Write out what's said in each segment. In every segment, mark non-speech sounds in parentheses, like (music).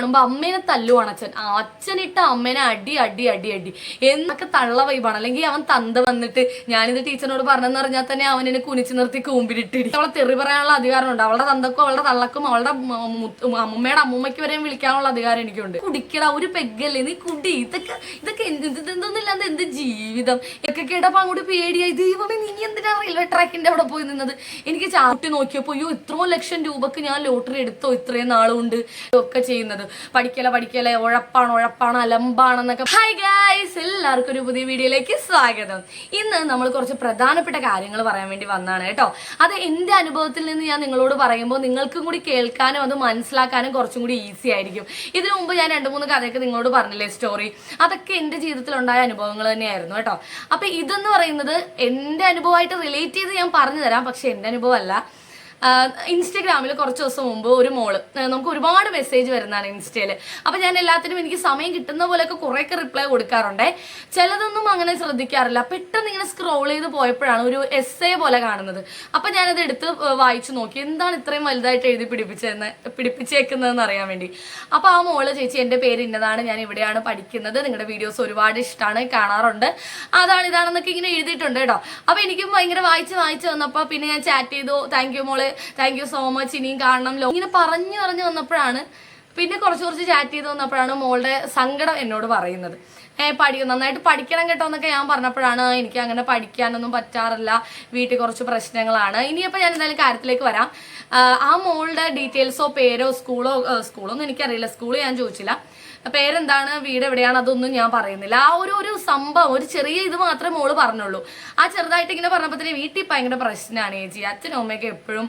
കാണുമ്പോൾ അമ്മേനെ തല്ലുവാണ് അച്ഛൻ. അച്ഛനിട്ട അമ്മേനെ അടി അടി അടി അടി. എന്നൊക്കെ തള്ള വൈബാണ് അല്ലെങ്കിൽ അവൻ തന്ത വന്നിട്ട് ഞാനിത് ടീച്ചറിനോട് പറഞ്ഞെന്ന് പറഞ്ഞാൽ തന്നെ അവൻ എന്നെ കുനിച്ചു നിർത്തി കൂമ്പിലിട്ടിടി അവളെ തെറി പറയാനുള്ള അധികാരമുണ്ട് അവളുടെ തന്തക്കും അവളുടെ തള്ളക്കും അവളുടെ അമ്മമ്മയുടെ അമ്മൂമ്മയ്ക്ക് വരെയും വിളിക്കാനുള്ള അധികാരം എനിക്കുണ്ട്. കുടിക്കട ഒരു പെഗ്ഗല്ലേ നീ കുടി. ഇതൊക്കെ ഇതൊക്കെ ഇതൊന്നുമില്ലാതെ എന്ത് ജീവിതം. ഇതൊക്കെ കേട്ടപ്പോ അങ്ങോട്ട് പേടിയായി. ദൈവമേ നീ എന്തിനാ റെയിൽവേ ട്രാക്കിന്റെ അവിടെ പോയി നിന്നത്? എനിക്ക് ചാട്ടി നോക്കിയപ്പോ അയ്യോ ഇത്രയും ലക്ഷം രൂപക്ക് ഞാൻ ലോട്ടറി എടുത്തോ? ഇത്രയും നാളുകൊണ്ട് ഒക്കെ ചെയ്യുന്നത്. പഠിക്കല പഠിക്കല ഉഴപ്പാണ് ഉഴപ്പാണ് അലമ്പാണെന്നൊക്കെ. ഹൈ ഗായ്സ് എല്ലാവർക്കും ഒരു പുതിയ വീഡിയോയിലേക്ക് സ്വാഗതം. ഇന്ന് നമ്മൾ കുറച്ച് പ്രധാനപ്പെട്ട കാര്യങ്ങൾ പറയാൻ വേണ്ടി വന്നാണ് കേട്ടോ. അത് എന്റെ അനുഭവത്തിൽ നിന്ന് ഞാൻ നിങ്ങളോട് പറയുമ്പോൾ നിങ്ങൾക്കും കൂടി കേൾക്കാനും അത് മനസ്സിലാക്കാനും കുറച്ചും കൂടി ഈസി ആയിരിക്കും. ഇതിനു മുമ്പ് ഞാൻ രണ്ട് മൂന്ന് കഥയൊക്കെ നിങ്ങളോട് പറഞ്ഞില്ലേ സ്റ്റോറി അതൊക്കെ എന്റെ ജീവിതത്തിൽ ഉണ്ടായ അനുഭവങ്ങൾ തന്നെയായിരുന്നു കേട്ടോ. അപ്പൊ ഇതെന്ന് പറയുന്നത് എന്റെ അനുഭവമായിട്ട് റിലേറ്റ് ചെയ്ത് ഞാൻ പറഞ്ഞു തരാം പക്ഷെ എന്റെ അനുഭവമല്ല. ഇൻസ്റ്റഗ്രാമിൽ കുറച്ച് ദിവസം മുമ്പ് ഒരു മോൾ നമുക്ക് ഒരുപാട് മെസ്സേജ് വരുന്നതാണ് ഇൻസ്റ്റയിൽ അപ്പം ഞാൻ എല്ലാത്തിനും എനിക്ക് സമയം കിട്ടുന്ന പോലെയൊക്കെ കുറേയൊക്കെ റിപ്ലൈ കൊടുക്കാറുണ്ടേ. ചിലതൊന്നും അങ്ങനെ ശ്രദ്ധിക്കാറില്ല. പെട്ടെന്ന് ഇങ്ങനെ സ്ക്രോൾ ചെയ്ത് പോയപ്പോഴാണ് ഒരു എസ് എ പോലെ കാണുന്നത്. അപ്പം ഞാനത് എടുത്ത് വായിച്ചു നോക്കി. എന്താണ് ഇത്രയും വലുതായിട്ട് എഴുതി പിടിപ്പിച്ചതെന്ന് പിടിപ്പിച്ചേക്കുന്നതെന്ന് അറിയാൻ വേണ്ടി. അപ്പോൾ ആ മോൾ ചേച്ചി എന്റെ പേര് ഇന്നതാണ്. ഞാൻ ഇവിടെയാണ് പഠിക്കുന്നത്. നിങ്ങളുടെ വീഡിയോസ് ഒരുപാട് ഇഷ്ടമാണ് കാണാറുണ്ട്. അതാണ് ഇതാണെന്നൊക്കെ ഇങ്ങനെ എഴുതിയിട്ടുണ്ട് കേട്ടോ. അപ്പോൾ എനിക്കും ഭയങ്കര വായിച്ച് വായിച്ച് വന്നപ്പോൾ പിന്നെ ഞാൻ ചാറ്റ് ചെയ്തു. താങ്ക് യു മോൾ. താങ്ക് യു സോ മച്ച് ഇനിയും കാണണം. ലോ ഇങ്ങനെ പറഞ്ഞു പറഞ്ഞു വന്നപ്പോഴാണ് പിന്നെ കുറച്ച് കുറച്ച് ചാറ്റ് ചെയ്ത് വന്നപ്പോഴാണ് മോളുടെ സങ്കടം എന്നോട് പറയുന്നത്. ഏ പഠിക്കും നന്നായിട്ട് പഠിക്കണം കേട്ടോ എന്നൊക്കെ ഞാൻ പറഞ്ഞപ്പോഴാണ് "ആ, എനിക്ക് അങ്ങനെ പഠിക്കാനൊന്നും പറ്റാറില്ല. വീട്ടിൽ കുറച്ച് പ്രശ്നങ്ങളാണ്. ഇനിയിപ്പോൾ ഞാൻ എന്തായാലും കാര്യത്തിലേക്ക് വരാം. ആ, മോളുടെ ഡീറ്റെയിൽസോ പേരോ സ്കൂളോ സ്കൂളോ ഒന്നും എനിക്കറിയില്ല. സ്കൂൾ ഞാൻ ചോദിച്ചില്ല. പേരെന്താണ്? വീട് എവിടെയാണ്? അതൊന്നും ഞാൻ പറയുന്നില്ല. ആ ഒരു ഒരു സംഭവം ഒരു ചെറിയ ഇത് മാത്രമേ മോൾ പറഞ്ഞുള്ളൂ. ആ ചെറുതായിട്ട് ഇങ്ങനെ പറഞ്ഞപ്പോൾ വീട്ടിൽ ഭയങ്കര പ്രശ്നമാണ് ചേച്ചി അച്ഛനും അമ്മയൊക്കെ എപ്പോഴും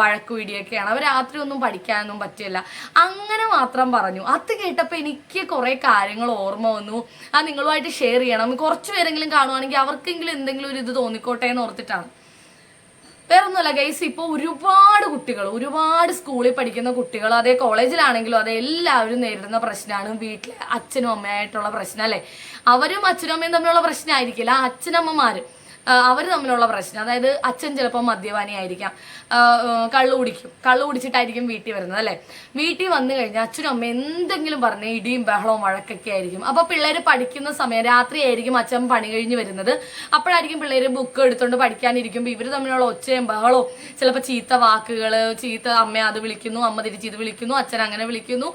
വഴക്കു വീടിയൊക്കെയാണ് അവർ രാത്രി ഒന്നും പഠിക്കാനൊന്നും പറ്റില്ല. അങ്ങനെ മാത്രം പറഞ്ഞു. അത് കേട്ടപ്പോൾ എനിക്ക് കുറേ കാര്യങ്ങൾ ഓർമ്മ വന്നു. അത് നിങ്ങളുമായിട്ട് ഷെയർ ചെയ്യണം. കുറച്ച് പേരെങ്കിലും കാണുവാണെങ്കിൽ അവർക്കെങ്കിലും എന്തെങ്കിലും ഒരു ഇത് തോന്നിക്കോട്ടെ എന്ന് ഓർത്തിട്ടാണ്. വേറൊന്നുമല്ല ഗൈസ് ഇപ്പോൾ ഒരുപാട് കുട്ടികൾ ഒരുപാട് സ്കൂളിൽ പഠിക്കുന്ന കുട്ടികൾ അതേ കോളേജിലാണെങ്കിലും അതേ എല്ലാവരും നേരിടുന്ന പ്രശ്നമാണ് വീട്ടിലെ അച്ഛനും അമ്മയായിട്ടുള്ള പ്രശ്നം അല്ലേ? അവരും അച്ഛനും അമ്മയും തമ്മിലുള്ള പ്രശ്നമായിരിക്കില്ല അച്ഛനമ്മമാരും. അവർ തമ്മിലുള്ള പ്രശ്നം. അതായത് അച്ഛൻ ചിലപ്പോൾ മദ്യപാനി ആയിരിക്കാം. കള്ളു കുടിക്കും. കള്ളു കുടിച്ചിട്ടായിരിക്കും വീട്ടിൽ വരുന്നത് അല്ലേ? വീട്ടിൽ വന്നു കഴിഞ്ഞാൽ അച്ഛനും അമ്മ എന്തെങ്കിലും പറഞ്ഞ് ഇടിയും ബഹളവും വഴക്കൊക്കെ ആയിരിക്കും. അപ്പോൾ പിള്ളേർ പഠിക്കുന്ന സമയം രാത്രി ആയിരിക്കും അച്ഛൻ പണി കഴിഞ്ഞ് വരുന്നത്. അപ്പോഴായിരിക്കും പിള്ളേർ ബുക്ക് എടുത്തുകൊണ്ട് പഠിക്കാനിരിക്കുമ്പോൾ ഇവർ തമ്മിലുള്ള ഒച്ചയും ബഹളവും ചിലപ്പോൾ ചീത്ത വാക്കുകൾ ചീത്ത അമ്മ അത് വിളിക്കുന്നു അമ്മ തിരിച്ച് ഇത് വിളിക്കുന്നു അച്ഛൻ അങ്ങനെ വിളിക്കുന്നു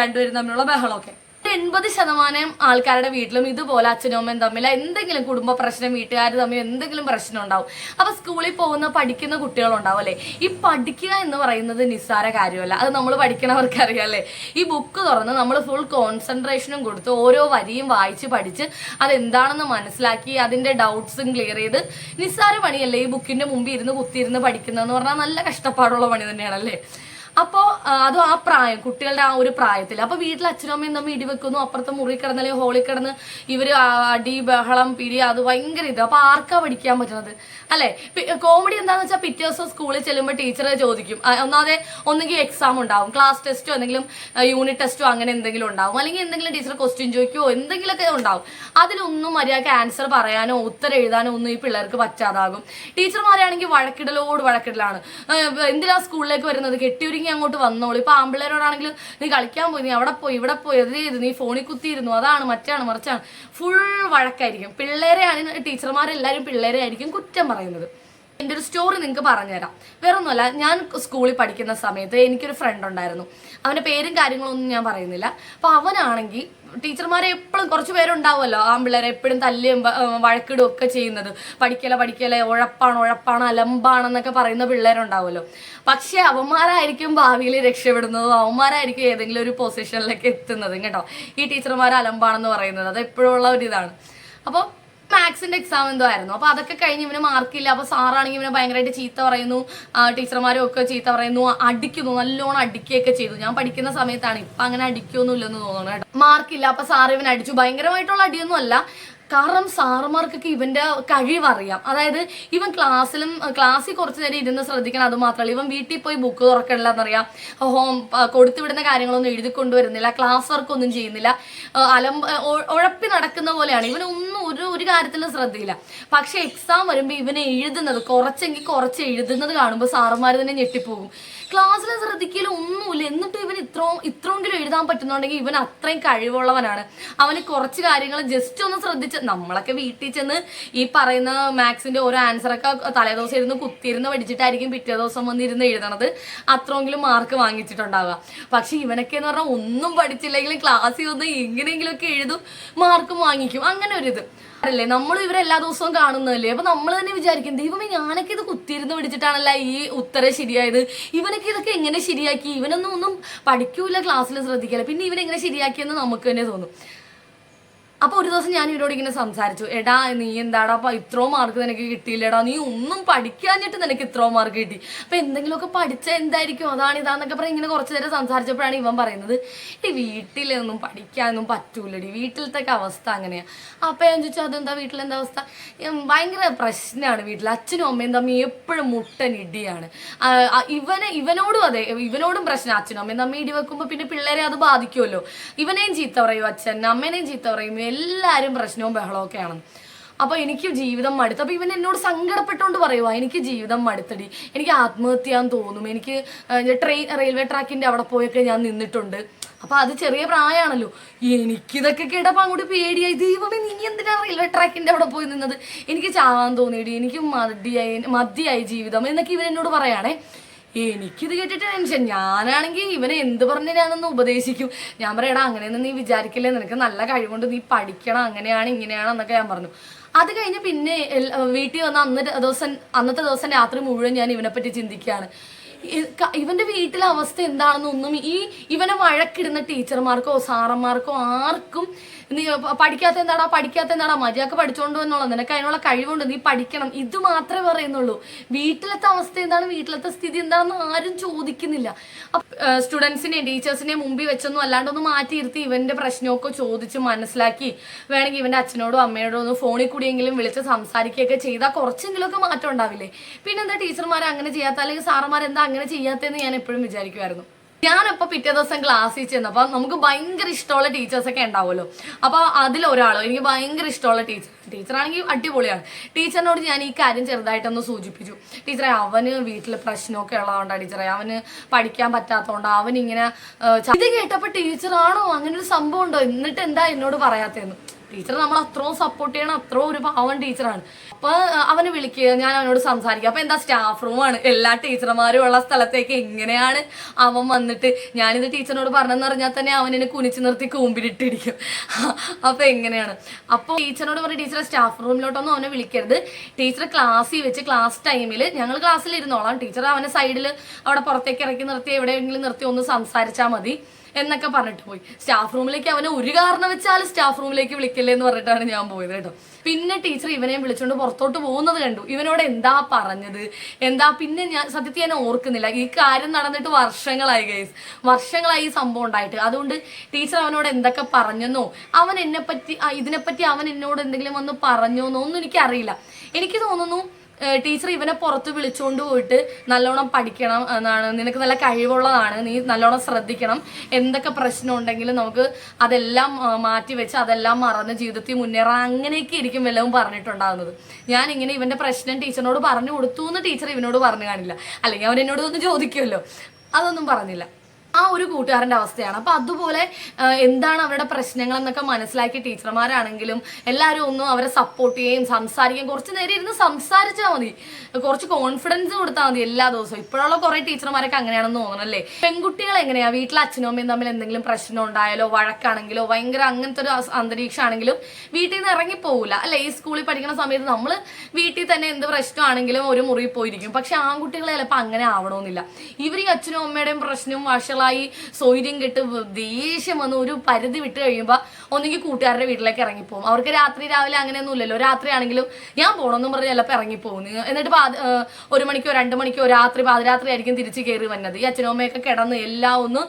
രണ്ടുപേരും തമ്മിലുള്ള ബഹളമൊക്കെ. എൺപത് ശതമാനം ആൾക്കാരുടെ വീട്ടിലും ഇതുപോലെ അച്ഛനും അമ്മയും തമ്മിൽ എന്തെങ്കിലും കുടുംബ പ്രശ്നം വീട്ടുകാർ തമ്മിൽ എന്തെങ്കിലും പ്രശ്നം ഉണ്ടാവും. അപ്പൊ സ്കൂളിൽ പോകുന്ന പഠിക്കുന്ന കുട്ടികളുണ്ടാവും അല്ലേ? ഈ പഠിക്കുക എന്ന് പറയുന്നത് നിസ്സാര കാര്യമല്ല. അത് നമ്മൾ പഠിക്കണവർക്ക് അല്ലെ? ഈ ബുക്ക് തുറന്ന് നമ്മൾ ഫുൾ കോൺസെൻട്രേഷനും കൊടുത്ത് ഓരോ വരിയും വായിച്ച് പഠിച്ച് അതെന്താണെന്ന് മനസ്സിലാക്കി അതിന്റെ ഡൗട്ട്സും ക്ലിയർ ചെയ്ത് നിസ്സാര പണിയല്ലേ ഈ ബുക്കിന്റെ മുമ്പിൽ ഇരുന്ന് കുത്തിയിരുന്ന് പഠിക്കുന്നതെന്ന് പറഞ്ഞാൽ നല്ല കഷ്ടപ്പാടുള്ള പണി തന്നെയാണല്ലേ? അപ്പോൾ അതും ആ പ്രായം കുട്ടികളുടെ ആ ഒരു പ്രായത്തിൽ അപ്പോൾ വീട്ടിൽ അച്ഛനും അമ്മയും തമ്മിൽ ഇടിവെക്കുന്നു അപ്പുറത്തെ മുറി കിടന്ന് അല്ലെങ്കിൽ ഹോളിൽ കിടന്ന് ഇവർ അടി ബഹളം പിടി അത് ഭയങ്കര ഇത്. അപ്പോൾ ആർക്കാ പഠിക്കാൻ പറ്റുന്നത്? അല്ലേ? കോമഡി എന്താണെന്ന് വെച്ചാൽ പിറ്റേ ദിവസം സ്കൂളിൽ ചെല്ലുമ്പോൾ ടീച്ചർ ചോദിക്കും. ഒന്നാതെ ഒന്നെങ്കിൽ എക്സാം ഉണ്ടാവും ക്ലാസ് ടെസ്റ്റോ എന്തെങ്കിലും യൂണിറ്റ് ടെസ്റ്റോ അങ്ങനെ എന്തെങ്കിലും ഉണ്ടാവും. അല്ലെങ്കിൽ എന്തെങ്കിലും ടീച്ചർ ക്വസ്റ്റ്യൻ ചോദിക്കുമോ എന്തെങ്കിലുമൊക്കെ ഉണ്ടാവും. അതിലൊന്നും മര്യാദയ്ക്ക് ആൻസർ പറയാനോ ഉത്തരം എഴുതാനോ ഒന്നും ഈ പിള്ളേർക്ക് പറ്റാതാകും. ടീച്ചർമാരാണെങ്കിൽ വഴക്കിടലോട് വഴക്കിടലാണ്. എന്തിനാ സ്കൂളിലേക്ക് വരുന്നത്? കെട്ടിയൊരുങ്ങി അങ്ങോട്ട് വന്നോളൂ. ഇപ്പൊ ആമ്പിള്ളേരോടാണെങ്കിലും നീ കളിക്കാൻ പോയി നീ അവിടെ പോയി ഇവിടെ പോയി അത് ചെയ്ത് നീ ഫോണിൽ കുത്തിയിരുന്നു. അതാണ് മറ്റാണ് മറിച്ചാണ്. ഫുൾ വഴക്കായിരിക്കും. പിള്ളേരെയാണ് ടീച്ചർമാരെല്ലാവരും പിള്ളേരെ ആയിരിക്കും കുറ്റം പറയുന്നത്. എന്റെ ഒരു സ്റ്റോറി നിങ്ങൾക്ക് പറഞ്ഞുതരാം. വേറൊന്നുമല്ല ഞാൻ സ്കൂളിൽ പഠിക്കുന്ന സമയത്ത് എനിക്കൊരു ഫ്രണ്ട് ഉണ്ടായിരുന്നു. അവന്റെ പേരും കാര്യങ്ങളൊന്നും ഞാൻ പറയുന്നില്ല. അപ്പോൾ അവനാണെങ്കിൽ ടീച്ചർമാരെ എപ്പോഴും കുറച്ച് പേരുണ്ടാവുമല്ലോ. ആമ്പിള്ളേരെ എപ്പോഴും ഏർ വഴക്കിടും ഒക്കെ ചെയ്യുന്നത്. പഠിക്കല പഠിക്കല ഉഴപ്പാണ് ഉഴപ്പാണ് അലമ്പാണെന്നൊക്കെ പറയുന്ന പിള്ളേരുണ്ടാവുമല്ലോ. പക്ഷേ അവന്മാരായിരിക്കും ഭാവിയിൽ രക്ഷപ്പെടുന്നതും അവന്മാരായിരിക്കും ഏതെങ്കിലും ഒരു പൊസിഷനിലേക്ക് എത്തുന്നതും കേട്ടോ. ഈ ടീച്ചർമാർ അലമ്പാണെന്ന് പറയുന്നത് അത് എപ്പോഴുള്ള ഒരു ഇതാണ്. അപ്പോൾ മാത്സിന്റെ എക്സാം എന്തോ ആയിരുന്നു. അപ്പൊ അതൊക്കെ കഴിഞ്ഞ് ഇവന് മാർക്കില്ല അപ്പൊ സാറാണെങ്കിൽ ഇവനെ ഭയങ്കരമായിട്ട് ചീത്ത പറയുന്നു. ടീച്ചർമാരും ഒക്കെ ചീത്ത പറയുന്നു. അടിക്കുന്നു. നല്ലോണം അടിക്കുകയൊക്കെ ചെയ്തു. ഞാൻ പഠിക്കുന്ന സമയത്താണ് ഇപ്പൊ അങ്ങനെ അടിക്കൊന്നുമില്ലെന്ന് തോന്നുന്നു മാർക്കില്ല അപ്പൊ സാർ ഇവൻ അടിച്ചു. ഭയങ്കരമായിട്ടുള്ള അടിയൊന്നും അല്ല കാരണം സാറുമാർക്കൊക്കെ ഇവന്റെ കഴിവറിയാം. അതായത് ഇവൻ ക്ലാസ്സിലും ക്ലാസ്സിൽ കുറച്ച് നേരം ഇരുന്ന് ശ്രദ്ധിക്കണം അത് മാത്രമല്ല. ഇവൻ വീട്ടിൽ പോയി ബുക്ക് തുറക്കണില്ല എന്നറിയാം ഹോം കൊടുത്തുവിടുന്ന കാര്യങ്ങളൊന്നും എഴുതി കൊണ്ടുവരുന്നില്ല ക്ലാസ് വർക്ക് ഒന്നും ചെയ്യുന്നില്ല. അലം ഉഴപ്പി നടക്കുന്ന പോലെയാണ്. ഇവനൊന്നും ഒരു ഒരു കാര്യത്തിലും ശ്രദ്ധയില്ല. പക്ഷെ എക്സാം വരുമ്പോൾ ഇവനെ എഴുതുന്നത് കുറച്ചെങ്കിൽ കുറച്ച് എഴുതുന്നത് കാണുമ്പോൾ സാറുമാർ തന്നെ ഞെട്ടിപ്പോകും. ക്ലാസ്സിൽ ശ്രദ്ധിക്കലും ഒന്നുമില്ല. എന്നിട്ട് ഇവൻ ഇത്രയും ഇത്രയെങ്കിലും എഴുതാൻ പറ്റുന്നുണ്ടെങ്കിൽ ഇവൻ അത്രയും കഴിവുള്ളവനാണ്. അവന് കുറച്ച് കാര്യങ്ങൾ ജസ്റ്റ് ഒന്ന് ശ്രദ്ധിച്ച് നമ്മളൊക്കെ വീട്ടിൽ ചെന്ന് ഈ പറയുന്ന മാത്സിന്റെ ഓരോ ആൻസറൊക്കെ തലേദിവസം ഇരുന്ന് കുത്തിയിരുന്ന് പഠിച്ചിട്ടായിരിക്കും പിറ്റേ ദിവസം വന്നിരുന്ന് എഴുതണത്. അത്രയെങ്കിലും മാർക്ക് വാങ്ങിച്ചിട്ടുണ്ടാവുക. പക്ഷെ ഇവനൊക്കെ എന്ന് പറഞ്ഞാൽ ഒന്നും പഠിച്ചില്ലെങ്കിലും ക്ലാസ്സിൽ വന്ന് എങ്ങനെയെങ്കിലുമൊക്കെ എഴുതും മാർക്കും വാങ്ങിക്കും. അങ്ങനെ ഒരു ഇത്. അല്ലേ നമ്മൾ ഇവരെ എല്ലാ ദിവസവും കാണുന്നതല്ലേ? അപ്പൊ നമ്മൾ തന്നെ വിചാരിക്കും ദൈവമേ ഞാനൊക്കെ ഇത് കുത്തിയിരുന്ന് പിടിച്ചിട്ടാണല്ല ഈ ഉത്തരം ശരിയായത്. ഇവനൊക്കെ ഇതൊക്കെ എങ്ങനെ ശരിയാക്കി? ഇവനൊന്നും ഒന്നും പഠിക്കൂല ക്ലാസ്സിൽ ശ്രദ്ധിക്കില്ല പിന്നെ ഇവനെങ്ങനെ ശരിയാക്കിയെന്ന് നമുക്ക് തന്നെ തോന്നും. അപ്പൊ ഒരു ദിവസം ഞാൻ ഇവരോട് ഇങ്ങനെ സംസാരിച്ചു. എടാ നീ എന്താടാ അപ്പൊ ഇത്രോ മാർക്ക് നിനക്ക് കിട്ടിയില്ലടാ. നീ ഒന്നും പഠിക്കാഞ്ഞിട്ട് നിനക്ക് ഇത്രോ മാർക്ക് കിട്ടി. അപ്പൊ എന്തെങ്കിലുമൊക്കെ പഠിച്ച എന്തായിരിക്കും? അതാണ് ഇതാന്നൊക്കെ പറഞ്ഞ് ഇങ്ങനെ കുറച്ച് നേരം സംസാരിച്ചപ്പോഴാണ് ഇവൻ പറയുന്നത് ഈ വീട്ടിലൊന്നും പഠിക്കാനൊന്നും പറ്റൂലടി. വീട്ടിലത്തെ അവസ്ഥ അങ്ങനെയാ. അപ്പൊ ഞാൻ ചോദിച്ചു അതെന്താ വീട്ടിലെന്താ അവസ്ഥ? ഭയങ്കര പ്രശ്നമാണ് വീട്ടിൽ അച്ഛനും അമ്മയും തമ്മിൽ എപ്പോഴും മുട്ടൻ ഇടിയാണ്. ഇവനെ ഇവനോടും അതെ ഇവനോടും പ്രശ്നം. അച്ഛനും അമ്മയും തമ്മിൽ ഇടി വെക്കുമ്പോൾ പിന്നെ പിള്ളേരെ അത് ബാധിക്കുമല്ലോ ഇവനെയും ചീത്ത പറയും അച്ഛൻ. അമ്മേനെയും ചീത്ത പറയും. എല്ലാവരും പ്രശ്നവും ബഹളവും അപ്പോൾ അപ്പൊ എനിക്ക് ജീവിതം മടുത്തു അപ്പോൾ ഇവൻ എന്നോട് സങ്കടപ്പെട്ടുകൊണ്ട് പറയുവാ എനിക്ക് ജീവിതം മടുത്തടി എനിക്ക് ആത്മഹത്യ തോന്നും എനിക്ക് ട്രെയിൻ റെയിൽവേ ട്രാക്കിന്റെ അവിടെ പോയൊക്കെ ഞാൻ നിന്നിട്ടുണ്ട്. അപ്പോൾ അത് ചെറിയ പ്രായമാണല്ലോ എനിക്കിതൊക്കെ കേട്ടപ്പോ അങ്ങോട്ട് പേടിയായി ദൈവമേ നീ എന്തിനാണ് റെയിൽവേ ട്രാക്കിന്റെ അവിടെ പോയി നിന്നത്? എനിക്ക് ചാവാൻ തോന്നിയടി എനിക്ക് മതിയായി മതിയായി ജീവിതം എന്നൊക്കെ ഇവൻ എന്നോട് പറയാണേ എനിക്കിത് കേട്ടിട്ട് ടെൻഷൻ. ഞാനാണെങ്കിൽ ഇവനെ എന്ത് പറഞ്ഞ് ഞാനൊന്ന് ഉപദേശിക്കും. ഞാൻ പറയടാ അങ്ങനെയൊന്നും നീ വിചാരിക്കില്ലേ? നിനക്ക് നല്ല കഴിവുണ്ട്. നീ പഠിക്കണം. അങ്ങനെയാണ് ഇങ്ങനെയാണ് എന്നൊക്കെ ഞാൻ പറഞ്ഞു. അത് കഴിഞ്ഞ് പിന്നെ വീട്ടിൽ വന്ന അന്നത്തെ ദിവസം അന്നത്തെ ദിവസം രാത്രി മുഴുവൻ ഞാൻ ഇവനെപ്പറ്റി ചിന്തിക്കുകയാണ്. ഇവന്റെ വീട്ടിലെ അവസ്ഥ എന്താണെന്നൊന്നും ഈ ഇവനെ വഴക്കിടുന്ന ടീച്ചർമാർക്കോ സാറന്മാർക്കോ ആർക്കും നീ പഠിക്കാത്ത എന്താടാ പഠിക്കാത്ത എന്താടാ മര്യാദയ്ക്ക് പഠിച്ചോണ്ടോ എന്നുള്ളത് നിനക്ക് അതിനുള്ള കഴിവുണ്ട് നീ പഠിക്കണം. ഇത് മാത്രമേ പറയുന്നുള്ളൂ. വീട്ടിലത്തെ അവസ്ഥ എന്താണ് വീട്ടിലത്തെ സ്ഥിതി എന്താണെന്ന് ആരും ചോദിക്കുന്നില്ല. സ്റ്റുഡൻസിനെയും ടീച്ചേഴ്സിനെയും മുമ്പിൽ വെച്ചൊന്നും അല്ലാണ്ടൊന്നും മാറ്റിയിരുത്തി ഇവന്റെ പ്രശ്നമൊക്കെ ചോദിച്ച് മനസ്സിലാക്കി വേണമെങ്കിൽ ഇവന്റെ അച്ഛനോടോ അമ്മയോടോ ഒന്ന് ഫോണിൽ കൂടിയെങ്കിലും വിളിച്ച് സംസാരിക്കുകയൊക്കെ ചെയ്താൽ കുറച്ചെങ്കിലുമൊക്കെ മാറ്റം ഉണ്ടാവില്ലേ? പിന്നെന്താ ടീച്ചർമാർ അങ്ങനെ ചെയ്യാത്ത? അല്ലെങ്കിൽ സാറന്മാർ എന്താ അങ്ങനെ ചെയ്യാത്തതെന്ന് ഞാൻ എപ്പോഴും വിചാരിക്കുമായിരുന്നു. ഞാനപ്പോ പിറ്റേ ദിവസം ക്ലാസ്സിൽ ചെന്നപ്പോൾ നമുക്ക് ഭയങ്കര ഇഷ്ടമുള്ള ടീച്ചേഴ്സൊക്കെ ഉണ്ടാവുമല്ലോ. അപ്പോൾ അതിലൊരാളോ എനിക്ക് ഭയങ്കര ഇഷ്ടമുള്ള ടീച്ചർ ടീച്ചറാണെങ്കിൽ അടിപൊളിയാണ്. ടീച്ചറിനോട് ഞാൻ ഈ കാര്യം ചെറുതായിട്ടൊന്ന് സൂചിപ്പിച്ചു. ടീച്ചറെ അവന് വീട്ടിൽ പ്രശ്നമൊക്കെ ഉള്ളതുകൊണ്ടാണ് ടീച്ചറെ. അവന് പഠിക്കാൻ പറ്റാത്തതുകൊണ്ട് അവനിങ്ങനെ ഇത് കേട്ടപ്പോൾ ടീച്ചറാണോ? അങ്ങനെ ഒരു സംഭവം ഉണ്ടോ? എന്നിട്ട് എന്താ എന്നോട് പറയാത്തതെന്ന്? ടീച്ചർ നമ്മൾ അത്രയും സപ്പോർട്ട് ചെയ്യണം അത്ര ഒരു പാവം ടീച്ചറാണ്. അപ്പൊ അവനെ വിളിക്കുക ഞാൻ അവനോട് സംസാരിക്കുക അപ്പൊ എന്താ സ്റ്റാഫ് റൂമാണ് എല്ലാ ടീച്ചർമാരും ഉള്ള സ്ഥലത്തേക്ക് എങ്ങനെയാണ് അവൻ വന്നിട്ട്? ഞാനിത് ടീച്ചറിനോട് പറഞ്ഞെന്ന് പറഞ്ഞാൽ തന്നെ അവൻ എന്നെ കുനിച്ചു നിർത്തി കൂമ്പിലിട്ടിരിക്കും. (laughs) അപ്പൊ എങ്ങനെയാണ്? അപ്പൊ ടീച്ചറിനോട് പറഞ്ഞ ടീച്ചറെ സ്റ്റാഫ് റൂമിലോട്ടൊന്നും അവനെ വിളിക്കരുത്. ടീച്ചർ ക്ലാസ്സിൽ വെച്ച് ക്ലാസ് ടൈമിൽ ഞങ്ങൾ ക്ലാസ്സിൽ ഇരുന്നോളാം ടീച്ചർ അവനെ സൈഡിൽ അവിടെ പുറത്തേക്ക് ഇറക്കി നിർത്തി എവിടെയെങ്കിലും നിർത്തി ഒന്ന് സംസാരിച്ചാൽ മതി. എന്നൊക്കെ പറഞ്ഞിട്ട് പോയി. സ്റ്റാഫ് റൂമിലേക്ക് അവനെ ഒരു കാരണം വെച്ചാൽ സ്റ്റാഫ് റൂമിലേക്ക് വിളിക്കില്ലേ എന്ന് പറഞ്ഞിട്ടാണ് ഞാൻ പോയത് കേട്ടോ. പിന്നെ ടീച്ചർ ഇവനെ വിളിച്ചുകൊണ്ട് പുറത്തോട്ട് പോകുന്നത് കണ്ടു. ഇവനോട് എന്താ പറഞ്ഞത്? എന്താ പിന്നെ ഞാൻ സത്യത്തിൽ ഞാൻ ഓർക്കുന്നില്ല. ഈ കാര്യം നടന്നിട്ട് വർഷങ്ങളായി ഗൈസ് വർഷങ്ങളായി ഈ സംഭവം ഉണ്ടായിട്ട്. അതുകൊണ്ട് ടീച്ചർ അവനോട് എന്തൊക്കെ പറഞ്ഞെന്നോ അവൻ എന്നെ പറ്റി ഇതിനെപ്പറ്റി അവൻ എന്നോട് എന്തെങ്കിലും വന്ന് പറഞ്ഞോന്നോ ഒന്നും എനിക്കറിയില്ല. എനിക്ക് തോന്നുന്നു ടീച്ചർ ഇവനെ പുറത്ത് വിളിച്ചുകൊണ്ട് പോയിട്ട് നല്ലോണം പഠിക്കണം എന്നാണ്. നിനക്ക് നല്ല കഴിവുള്ളതാണ്. നീ നല്ലോണം ശ്രദ്ധിക്കണം. എന്തൊക്കെ പ്രശ്നം ഉണ്ടെങ്കിലും നമുക്ക് അതെല്ലാം മാറ്റി വെച്ച് അതെല്ലാം മറന്ന് ജീവിതത്തിൽ മുന്നേറാൻ അങ്ങനെയൊക്കെ ഇരിക്കും വല്ലതും പറഞ്ഞിട്ടുണ്ടാകുന്നത് ഞാൻ ഇങ്ങനെ ഇവന്റെ പ്രശ്നം ടീച്ചറിനോട് പറഞ്ഞു കൊടുത്തു എന്ന് ടീച്ചർ ഇവനോട് പറഞ്ഞു കാണില്ല. അല്ലെങ്കിൽ അവൻ എന്നോട് ഒന്ന് ചോദിക്കുമല്ലോ. അതൊന്നും പറഞ്ഞില്ല. ആ ഒരു കൂട്ടുകാരന്റെ അവസ്ഥയാണ്. അപ്പോൾ അതുപോലെ എന്താണ് അവരുടെ പ്രശ്നങ്ങൾ എന്നൊക്കെ മനസ്സിലാക്കി ടീച്ചർമാരാണെങ്കിലും എല്ലാവരും ഒന്നും അവരെ സപ്പോർട്ട് ചെയ്യുകയും സംസാരിക്കുകയും കുറച്ച് നേരം ഇരുന്ന് സംസാരിച്ചാൽ മതി. കുറച്ച് കോൺഫിഡൻസ് കൊടുത്താൽ മതി എല്ലാ ദിവസവും. ഇപ്പോഴുള്ള കുറേ ടീച്ചർമാരൊക്കെ അങ്ങനെയാണെന്ന് തോന്നണല്ലേ പെൺകുട്ടികൾ എങ്ങനെയാണ് വീട്ടിൽ അച്ഛനും അമ്മയും തമ്മിൽ എന്തെങ്കിലും പ്രശ്നം ഉണ്ടായാലോ വഴക്കാണെങ്കിലോ ഭയങ്കര അങ്ങനത്തെ ഒരു അന്തരീക്ഷമാണെങ്കിലും വീട്ടിൽ നിന്ന് ഇറങ്ങി പോകില്ല അല്ലെ? ഈ സ്കൂളിൽ പഠിക്കുന്ന സമയത്ത് നമ്മൾ വീട്ടിൽ തന്നെ എന്ത് പ്രശ്നമാണെങ്കിലും ഒരു മുറിയിൽ പോയിരിക്കും. പക്ഷെ ആൺകുട്ടികളെ ചിലപ്പോൾ അങ്ങനെ ആവണമെന്നില്ല. ഇവർ ഈ അച്ഛനും അമ്മയുടെയും പ്രശ്നവും വഷളായി സൗര്യം കെട്ട് ദേഷ്യം വന്ന് ഒരു പരിധി വിട്ട് കഴിയുമ്പോൾ ഒന്നെങ്കിൽ കൂട്ടുകാരുടെ വീട്ടിലേക്ക് ഇറങ്ങിപ്പോകും അവർക്ക് രാത്രി രാവിലെ അങ്ങനെയൊന്നും ഇല്ലല്ലോ. രാത്രിയാണെങ്കിലും ഞാൻ പോകണമെന്നും പറഞ്ഞ് ചിലപ്പോൾ ഇറങ്ങിപ്പോകും എന്നിട്ട് ഒരു മണിക്കോ രണ്ട് മണിക്കോ രാത്രി പാതിരാത്രി ആയിരിക്കും തിരിച്ച് കയറി വന്നത്. ഈ അച്ഛനും അമ്മയൊക്കെ കിടന്ന് എല്ലാം ഒന്ന്